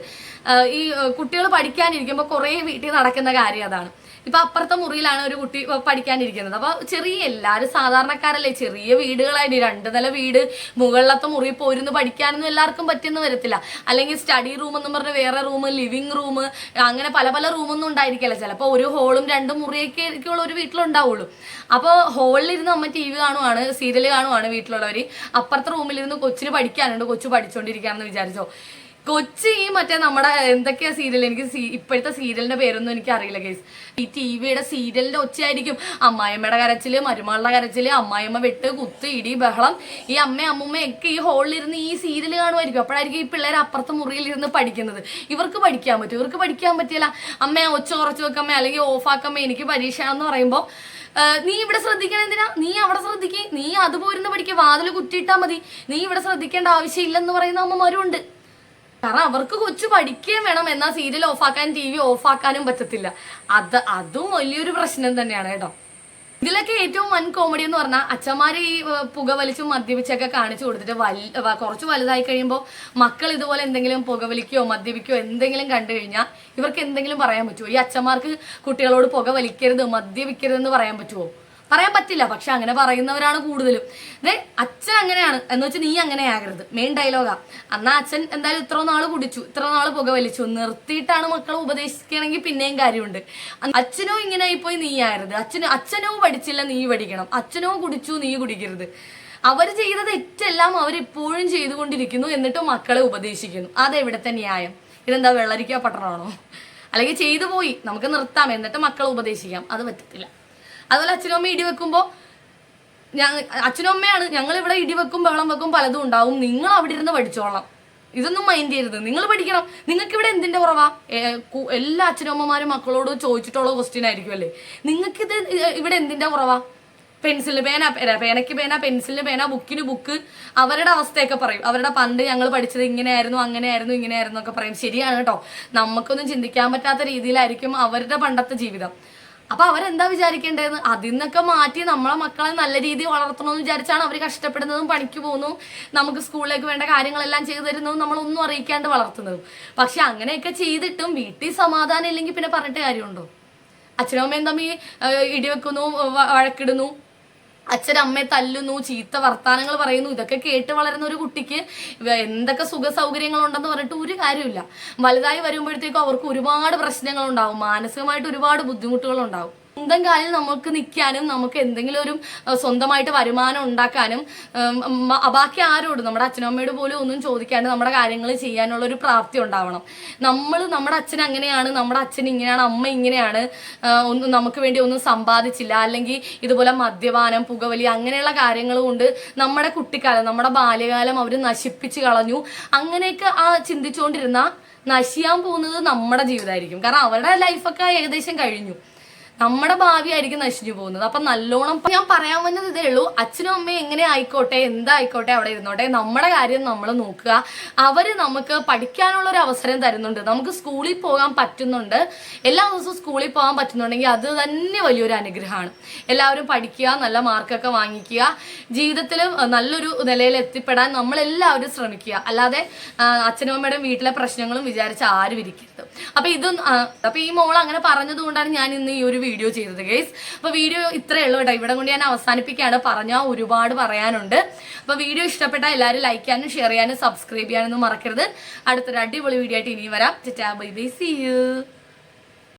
ഈ കുട്ടികൾ പഠിക്കാനിരിക്കുമ്പോൾ കുറേ വീട്ടിൽ നടക്കുന്ന കാര്യം അതാണ്. ഇപ്പൊ അപ്പുറത്തെ മുറിയിലാണ് ഒരു കുട്ടി പഠിക്കാനിരിക്കുന്നത്. അപ്പൊ ചെറിയ എല്ലാവരും സാധാരണക്കാരല്ലേ ചെറിയ വീടുകളായിട്ട് രണ്ട് നില വീട് മുകളിലത്തെ മുറി പോയിരുന്ന് പഠിക്കാനൊന്നും എല്ലാവർക്കും പറ്റുന്ന വരത്തില്ല. അല്ലെങ്കിൽ സ്റ്റഡി റൂം എന്ന് പറഞ്ഞ വേറെ റൂം ലിവിങ് റൂം അങ്ങനെ പല പല റൂമൊന്നും ഉണ്ടായിരിക്കില്ല. ചിലപ്പോൾ ഒരു ഹോളും രണ്ട് മുറിയൊക്കെ ആയിരിക്കുള്ള ഒരു വീട്ടിലുണ്ടാവുള്ളൂ. അപ്പോൾ ഹോളിലിരുന്ന് അമ്മ ടി വി കാണുവാണ് സീരിയൽ കാണുവാണ് വീട്ടിലുള്ളവർ അപ്പുറത്തെ റൂമിലിരുന്ന് കൊച്ചിന് പഠിക്കാനുണ്ട് കൊച്ചു പഠിച്ചുകൊണ്ടിരിക്കുകയാണെന്ന് വിചാരിച്ചോ. കൊച്ചി മറ്റേ നമ്മുടെ എന്തൊക്കെയാ സീരിയൽ എനിക്ക് ഇപ്പോഴത്തെ സീരിയലിന്റെ പേരൊന്നും എനിക്ക് അറിയില്ല കേസ് ഈ ടി വിയുടെ സീരിയലിന്റെ ഒച്ചയായിരിക്കും. അമ്മായിമ്മയുടെ കരച്ചിൽ മരുമകളുടെ കരച്ചിൽ അമ്മായിമ്മ വെട്ട് കുത്ത് ഇടി ബഹളം. ഈ അമ്മ അമ്മൂമ്മ ഒക്കെ ഈ ഹോളിലിരുന്ന് ഈ സീരിയൽ കാണുമായിരിക്കും. അപ്പോഴായിരിക്കും ഈ പിള്ളേർ അപ്പുറത്തെ മുറിയിലിരുന്ന് പഠിക്കുന്നത്. ഇവർക്ക് പഠിക്കാൻ പറ്റും. ഇവർക്ക് പഠിക്കാൻ പറ്റില്ല അമ്മ ഒച്ച കുറച്ച് വെക്കമ്മ അല്ലെങ്കിൽ ഓഫാക്കമ്മ എനിക്ക് പരീക്ഷയാണെന്ന് പറയുമ്പോൾ നീ ഇവിടെ ശ്രദ്ധിക്കണം എന്തിനാ? നീ അവിടെ ശ്രദ്ധിക്കേ. നീ അത് പോയിരുന്ന് പഠിക്കുക വാതിൽ കുറ്റിയിട്ടാൽ മതി. നീ ഇവിടെ ശ്രദ്ധിക്കേണ്ട ആവശ്യമില്ലെന്ന് പറയുന്ന അമ്മമാരും ഉണ്ട്. കാരണം അവർക്ക് കൊച്ചു പഠിക്കുകയും വേണം എന്നാൽ സീരിയൽ ഓഫാക്കാൻ ടി വി ഓഫാക്കാനും പറ്റത്തില്ല. അത് അതും വലിയൊരു പ്രശ്നം തന്നെയാണ് കേട്ടോ. ഇതിലൊക്കെ ഏറ്റവും വൻ കോമഡി എന്ന് പറഞ്ഞാൽ അച്ഛന്മാർ ഈ പുക പുകവലിച്ചും മദ്യപിച്ചൊക്കെ കാണിച്ചു കൊടുത്തിട്ട് വൽ കുറച്ച് വലുതായി കഴിയുമ്പോൾ മക്കൾ ഇതുപോലെ എന്തെങ്കിലും പുകവലിക്കോ മദ്യപിക്കോ എന്തെങ്കിലും കണ്ടു കഴിഞ്ഞാൽ ഇവർക്ക് എന്തെങ്കിലും പറയാൻ പറ്റുമോ ഈ അച്ഛന്മാർക്ക് കുട്ടികളോട് പുകവലിക്കരുത് മദ്യപിക്കരുതെന്ന് പറയാൻ പറ്റുമോ പറയാൻ പറ്റില്ല പക്ഷെ അങ്ങനെ പറയുന്നവരാണ് കൂടുതലും. ദേ അച്ഛൻ അങ്ങനെയാണ്. എന്ന് വെച്ചാൽ നീ അങ്ങനെ ആകരുത്. മെയിൻ ഡയലോഗാ അന്നാ അച്ഛൻ എന്തായാലും ഇത്ര നാൾ കുടിച്ചു ഇത്ര നാൾ പുക വലിച്ചു. നിർത്തിയിട്ടാണ് മക്കളെ ഉപദേശിക്കണമെങ്കിൽ പിന്നെയും കാര്യമുണ്ട്. അച്ഛനോ ഇങ്ങനെ ആയിപ്പോയി നീ ആകരുത്. അച്ഛനോ അച്ഛനോ പഠിച്ചില്ല നീ പഠിക്കണം. അച്ഛനോ കുടിച്ചു നീ കുടിക്കരുത്. അവർ ചെയ്ത തെറ്റെല്ലാം അവരിപ്പോഴും ചെയ്തുകൊണ്ടിരിക്കുന്നു എന്നിട്ട് മക്കളെ ഉപദേശിക്കുന്നു. അതെവിടുത്തെ ന്യായം? ഇതെന്താ വെള്ളരിക്ക പട്ടണമാണോ? അല്ലെങ്കിൽ ചെയ്തു പോയി നമുക്ക് നിർത്താം എന്നിട്ട് മക്കളെ ഉപദേശിക്കാം. അത് പറ്റത്തില്ല. അതുപോലെ അച്ഛനും അമ്മയും ഇടി വെക്കുമ്പോൾ അച്ഛനും അമ്മയാണ്. ഞങ്ങൾ ഇവിടെ ഇടി വെക്കും ബഹളം വെക്കും പലതും ഉണ്ടാവും. നിങ്ങൾ അവിടെ ഇരുന്ന് പഠിച്ചോളാം ഇതൊന്നും മൈൻഡ് ചെയ്യരുത്. നിങ്ങൾ പഠിക്കണം. നിങ്ങൾക്ക് ഇവിടെ എന്തിന്റെ കുറവാ? എല്ലാ അച്ഛനും അമ്മമാരും മക്കളോട് ചോദിച്ചിട്ടുള്ള ക്വസ്റ്റ്യൻ ആയിരിക്കും അല്ലേ? നിങ്ങൾക്ക് ഇത് ഇവിടെ എന്തിന്റെ കുറവാ? പെൻസിലിന് പേന പേനയ്ക്ക് പേന പെൻസിലിന് പേന ബുക്കിന് ബുക്ക് അവരുടെ അവസ്ഥയൊക്കെ പറയും. അവരുടെ പണ്ട് ഞങ്ങൾ പഠിച്ചത് ഇങ്ങനെയായിരുന്നു അങ്ങനെയായിരുന്നു ഇങ്ങനെയായിരുന്നു ഒക്കെ പറയും. ശരിയാണ് കേട്ടോ. നമുക്കൊന്നും ചിന്തിക്കാൻ പറ്റാത്ത രീതിയിലായിരിക്കും അവരുടെ പണ്ടത്തെ ജീവിതം. അപ്പൊ അവരെന്താ വിചാരിക്കേണ്ടതെന്ന്? അതിൽ നിന്നൊക്കെ മാറ്റി നമ്മളെ മക്കളെ നല്ല രീതിയിൽ വളർത്തണമെന്ന് വിചാരിച്ചാണ് അവർ കഷ്ടപ്പെടുന്നതും പണിക്ക് പോകുന്നു നമുക്ക് സ്കൂളിലേക്ക് വേണ്ട കാര്യങ്ങളെല്ലാം ചെയ്തു തരുന്നതും നമ്മളൊന്നും അറിയിക്കാണ്ട് വളർത്തുന്നതും. പക്ഷെ അങ്ങനെയൊക്കെ ചെയ്തിട്ടും വീട്ടിൽ സമാധാനം ഇല്ലെങ്കിൽ പിന്നെ പറഞ്ഞിട്ട് കാര്യമുണ്ടോ? അച്ഛനും അമ്മയും തമ്മിൽ ഇടിവെക്കുന്നു വഴക്കിടുന്നു. അച്ഛൻ അമ്മയെ തല്ലുന്നു ചീത്ത വർത്താനങ്ങൾ പറയുന്നു ഇതൊക്കെ കേട്ട് വളരുന്ന ഒരു കുട്ടിക്ക് എന്തൊക്കെ സുഖ സൗകര്യങ്ങൾ ഉണ്ടെന്ന് പറഞ്ഞിട്ട് ഒരു കാര്യമില്ല വലുതായി വരുമ്പോഴത്തേക്കും അവർക്ക് ഒരുപാട് പ്രശ്നങ്ങളുണ്ടാവും മാനസികമായിട്ട് ഒരുപാട് ബുദ്ധിമുട്ടുകൾ ഉണ്ടാവും സ്വന്തം കാലിൽ നമുക്ക് നിൽക്കാനും നമുക്ക് എന്തെങ്കിലും ഒരു സ്വന്തമായിട്ട് വരുമാനം ഉണ്ടാക്കാനും ബാക്കി ആരോടും നമ്മുടെ അച്ഛനും അമ്മയോട് പോലും ഒന്നും ചോദിക്കാണ്ട് നമ്മുടെ കാര്യങ്ങൾ ചെയ്യാനുള്ള ഒരു പ്രാപ്തി ഉണ്ടാവണം. നമ്മൾ നമ്മുടെ അച്ഛൻ അങ്ങനെയാണ് നമ്മുടെ അച്ഛൻ ഇങ്ങനെയാണ് അമ്മ ഇങ്ങനെയാണ് ഒന്നും നമുക്ക് വേണ്ടി ഒന്നും സമ്പാദിച്ചില്ല. അല്ലെങ്കിൽ ഇതുപോലെ മദ്യപാനം പുകവലി അങ്ങനെയുള്ള കാര്യങ്ങൾ കൊണ്ട് നമ്മുടെ കുട്ടിക്കാലം നമ്മുടെ ബാല്യകാലം അവർ നശിപ്പിച്ച് കളഞ്ഞു. അങ്ങനെയൊക്കെ ആ ചിന്തിച്ചുകൊണ്ടിരുന്ന നശിയാൻ പോകുന്നത് നമ്മുടെ ജീവിതമായിരിക്കും. കാരണം അവരുടെ ലൈഫൊക്കെ ഏകദേശം കഴിഞ്ഞു. നമ്മുടെ ഭാവിയായിരിക്കും നശിച്ചു പോകുന്നത്. അപ്പൊ നല്ലോണം ഞാൻ പറയാൻ വന്നത് ഇതേ ഉള്ളൂ. അച്ഛനും അമ്മയും എങ്ങനെ ആയിക്കോട്ടെ എന്തായിക്കോട്ടെ അവിടെ ഇരുന്നോട്ടെ നമ്മുടെ കാര്യം നമ്മൾ നോക്കുക. അവർ നമുക്ക് പഠിക്കാനുള്ള ഒരു അവസരം തരുന്നുണ്ട്. നമുക്ക് സ്കൂളിൽ പോകാൻ പറ്റുന്നുണ്ട്. എല്ലാ ദിവസവും സ്കൂളിൽ പോകാൻ പറ്റുന്നുണ്ടെങ്കിൽ അത് തന്നെ വലിയൊരു അനുഗ്രഹമാണ്. എല്ലാവരും പഠിക്കുക നല്ല മാർക്കൊക്കെ വാങ്ങിക്കുക ജീവിതത്തിൽ നല്ലൊരു നിലയിൽ എത്തിപ്പെടാൻ നമ്മളെല്ലാവരും ശ്രമിക്കുക. അല്ലാതെ അച്ഛനും അമ്മയുടെയും വീട്ടിലെ പ്രശ്നങ്ങളും വിചാരിച്ച് ആരും ഇരിക്കരുത് അപ്പൊ ഇതും ആ, അപ്പൊ ഈ മോൾ അങ്ങനെ പറഞ്ഞതുകൊണ്ടാണ് ഞാൻ ഇന്ന് ഈ ഒരു വീഡിയോ ചെയ്തത് ഗൈസ് അപ്പൊ വീഡിയോ ഇത്രയേ ഉള്ളൂ കേട്ടോ. ഇവിടെ കൊണ്ട് ഞാൻ അവസാനിപ്പിക്കുകയാണ്. പറഞ്ഞാൽ ഒരുപാട് പറയാനുണ്ട്. അപ്പൊ വീഡിയോ ഇഷ്ടപ്പെട്ടാൽ എല്ലാവരും ലൈക്ക് ചെയ്യാനും ഷെയർ ചെയ്യാനും സബ്സ്ക്രൈബ് ചെയ്യാനൊന്നും മറക്കരുത്. അടുത്തൊരു അടിപൊളി വീഡിയോ ആയിട്ട് ഇനി വരാം. Bye bye C U